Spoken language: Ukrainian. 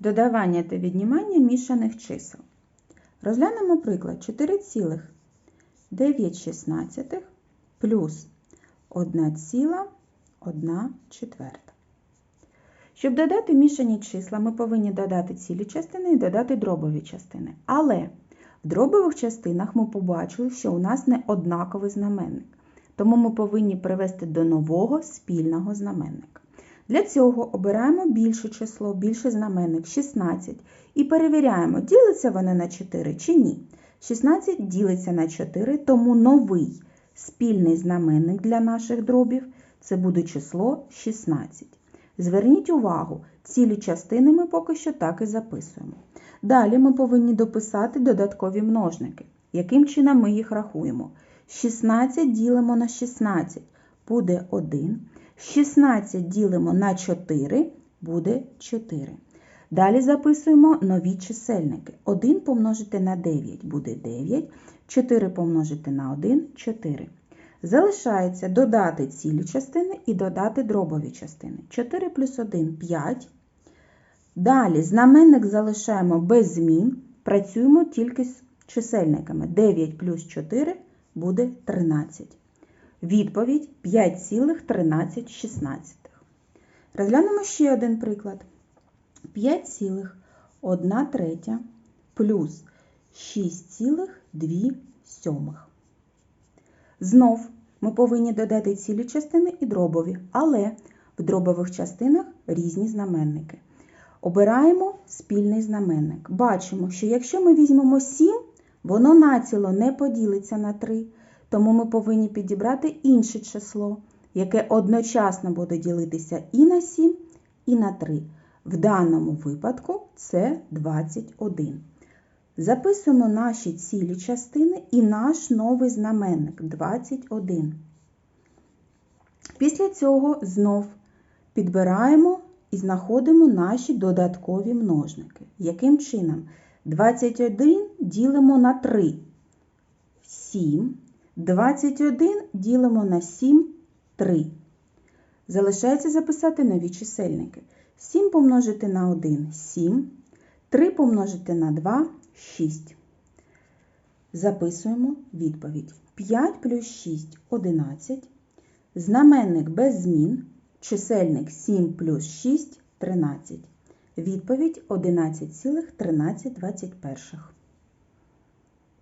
Додавання та віднімання мішаних чисел. Розглянемо приклад 4,9 плюс 1,1. Щоб додати мішані числа, ми повинні додати цілі частини і додати дробові частини. Але в дробових частинах ми побачили, що у нас не однаковий знаменник. Тому ми повинні привести до нового спільного знаменника. Для цього обираємо більше число, більший знаменник 16 і перевіряємо, ділиться воно на 4 чи ні. 16 ділиться на 4, тому новий спільний знаменник для наших дробів це буде число 16. Зверніть увагу, цілі частини ми поки що так і записуємо. Далі ми повинні дописати додаткові множники. Яким чином ми їх рахуємо? 16 ділимо на 16 буде 1. 16 ділимо на 4 буде 4. Далі записуємо нові чисельники. 1 помножити на 9 буде 9, 4 помножити на 1 4. Залишається додати цілі частини і додати дробові частини. 4 плюс 1 5. Далі знаменник залишаємо без змін, працюємо тільки з чисельниками. 9 плюс 4 буде 13. Відповідь 5,13. Розглянемо ще один приклад. 5,1 третя плюс 6,2 сьомих. Знов ми повинні додати цілі частини і дробові, але в дробових частинах різні знаменники. Обираємо спільний знаменник. Бачимо, що якщо ми візьмемо 7, воно націло не поділиться на 3, тому ми повинні підібрати інше число, яке одночасно буде ділитися і на 7, і на 3. В даному випадку це 21. Записуємо наші цілі частини і наш новий знаменник 21. Після цього знов підбираємо і знаходимо наші додаткові множники. Яким чином? 21 ділимо на 3 7. 21 ділимо на 7 3. Залишається записати нові чисельники. 7 помножити на 1 7. 3 помножити на 2 6. Записуємо відповідь. 5 плюс 6 11. Знаменник без змін. Чисельник 7 плюс 6 13. Відповідь 11,13.